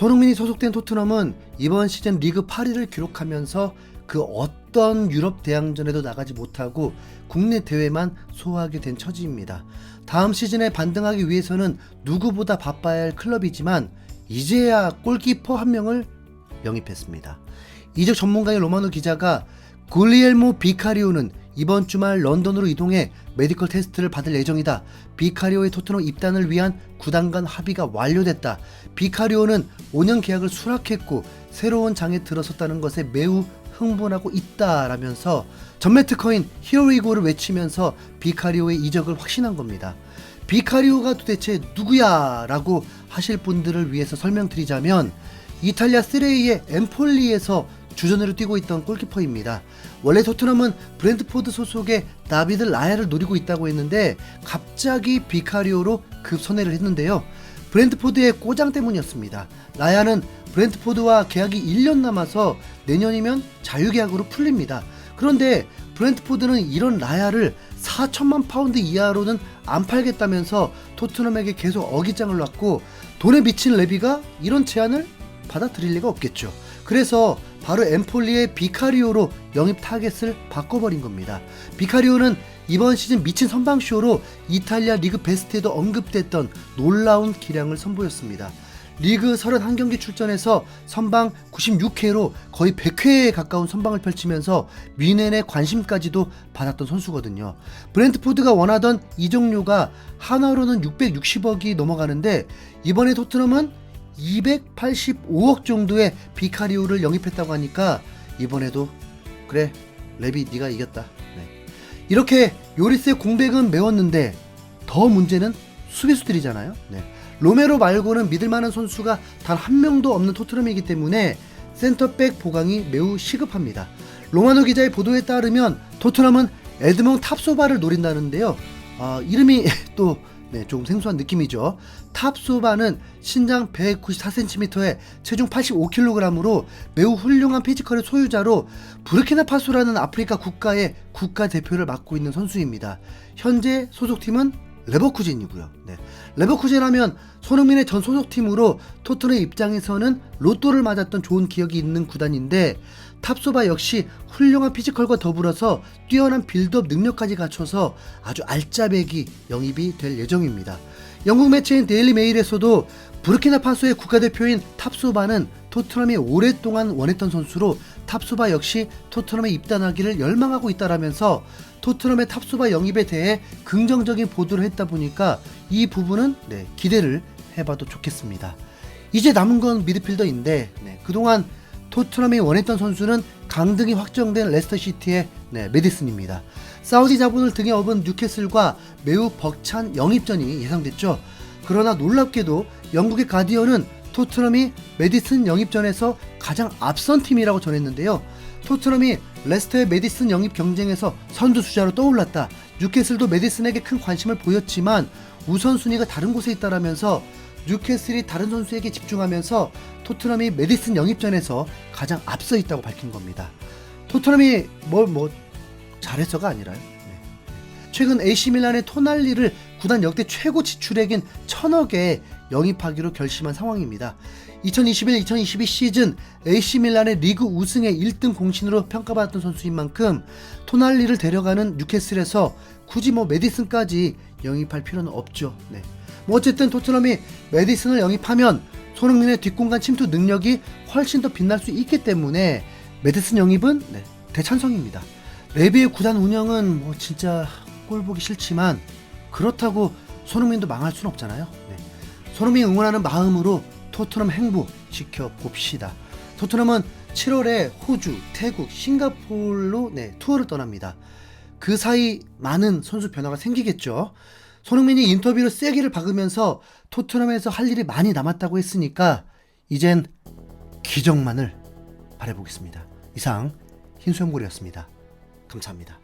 손흥민이 소속된 토트넘은 이번 시즌 리그 8위를 기록하면서 그 어떤 유럽 대항전에도 나가지 못하고 국내 대회만 소화하게 된 처지입니다. 다음 시즌에 반등하기 위해서는 누구보다 바빠야 할 클럽이지만 이제야 골키퍼 한 명을 영입했습니다. 이적 전문가의 로마노 기자가 굴리엘모 비카리오는 이번 주말 런던으로 이동해 메디컬 테스트를 받을 예정이다. 비카리오의 토트넘 입단을 위한 구단 간 합의가 완료됐다. 비카리오는 5년 계약을 수락했고 새로운 장에 들어섰다는 것에 매우 흥분하고 있다라면서 전매 특허인 히어리고를 외치면서 비카리오의 이적을 확신한 겁니다. 비카리오가 도대체 누구야? 라고 하실 분들을 위해서 설명드리자면 이탈리아 쓰레이의 엠폴리에서 주전으로 뛰고 있던 골키퍼입니다. 원래 토트넘은 브랜드포드 소속의 다비드 라야를 노리고 있다고 했는데 갑자기 비카리오로 급선회를 했는데요. 브랜드포드의 꼬장 때문이었습니다. 라야는 브랜드포드와 계약이 1년 남아서 내년이면 자유계약으로 풀립니다. 그런데 브랜트포드는 이런 라야를 4천만 파운드 이하로는 안 팔겠다면서 토트넘에게 계속 어깃장을 놨고 돈에 미친 레비가 이런 제안을 받아들일 리가 없겠죠. 그래서 바로 엠폴리의 비카리오로 영입 타겟을 바꿔버린 겁니다. 비카리오는 이번 시즌 미친 선방쇼로 이탈리아 리그 베스트에도 언급됐던 놀라운 기량을 선보였습니다. 리그 31경기 출전해서 선방 96회로 거의 100회에 가까운 선방을 펼치면서 미넨의 관심까지도 받았던 선수거든요. 브랜트포드가 원하던 이적료가 하나로는 660억이 넘어가는데 이번에 토트넘은 285억 정도의 비카리오를 영입했다고 하니까 이번에도 그래 레비 네가 이겼다. 네. 이렇게 요리스의 공백은 메웠는데 더 문제는 수비수들이잖아요. 네. 로메로 말고는 믿을 만한 선수가 단 한 명도 없는 토트넘이기 때문에 센터백 보강이 매우 시급합니다. 로마노 기자의 보도에 따르면 토트넘은 에드몽 탑소바를 노린다는데요. 아, 이름이 또 네, 조금 생소한 느낌이죠. 탑소바는 신장 194cm에 체중 85kg으로 매우 훌륭한 피지컬의 소유자로 부르키나파소라는 아프리카 국가의 국가대표를 맡고 있는 선수입니다. 현재 소속팀은 레버쿠젠이고요. 네. 레버쿠젠하면 손흥민의 전 소속팀으로 토트넘 입장에서는 로또를 맞았던 좋은 기억이 있는 구단인데 탑소바 역시 훌륭한 피지컬과 더불어서 뛰어난 빌드업 능력까지 갖춰서 아주 알짜배기 영입이 될 예정입니다. 영국 매체인 데일리 메일에서도 부르키나파소의 국가대표인 탑소바는 토트넘이 오랫동안 원했던 선수로 탑소바 역시 토트넘에 입단하기를 열망하고 있다라면서 토트넘의 탑소바 영입에 대해 긍정적인 보도를 했다 보니까 이 부분은 네, 기대를 해봐도 좋겠습니다. 이제 남은 건 미드필더인데 네, 그동안 토트넘이 원했던 선수는 강등이 확정된 레스터시티의 네, 메디슨입니다. 사우디 자본을 등에 업은 뉴캐슬과 매우 벅찬 영입전이 예상됐죠. 그러나 놀랍게도 영국의 가디언은 토트넘이 메디슨 영입전에서 가장 앞선 팀이라고 전했는데요. 토트넘이 레스터의 메디슨 영입 경쟁에서 선두주자로 떠올랐다. 뉴캐슬도 메디슨에게 큰 관심을 보였지만 우선순위가 다른 곳에 있다라면서 뉴캐슬이 다른 선수에게 집중하면서 토트넘이 메디슨 영입전에서 가장 앞서 있다고 밝힌 겁니다. 토트넘이 뭘 뭐 잘해서가 아니라요. 네. 최근 AC 밀란의 토날리를 구단 역대 최고 지출액인 천억에 영입하기로 결심한 상황입니다. 2021-2022 시즌 AC 밀란의 리그 우승의 1등 공신으로 평가받았던 선수인 만큼 토날리를 데려가는 뉴캐슬에서 굳이 뭐 메디슨까지 영입할 필요는 없죠. 네. 뭐 어쨌든 토트넘이 메디슨을 영입하면 손흥민의 뒷공간 침투 능력이 훨씬 더 빛날 수 있기 때문에 메디슨 영입은 네, 대찬성입니다. 레비의 구단 운영은 뭐 진짜 꼴 보기 싫지만 그렇다고 손흥민도 망할 수는 없잖아요. 네. 손흥민 응원하는 마음으로 토트넘 행보 지켜봅시다. 토트넘은 7월에 호주, 태국, 싱가포르로 네, 투어를 떠납니다. 그 사이 많은 선수 변화가 생기겠죠. 손흥민이 인터뷰로 세기를 박으면서 토트넘에서 할 일이 많이 남았다고 했으니까 이젠 기적만을 바라보겠습니다. 이상 흰수염고리였습니다. 감사합니다.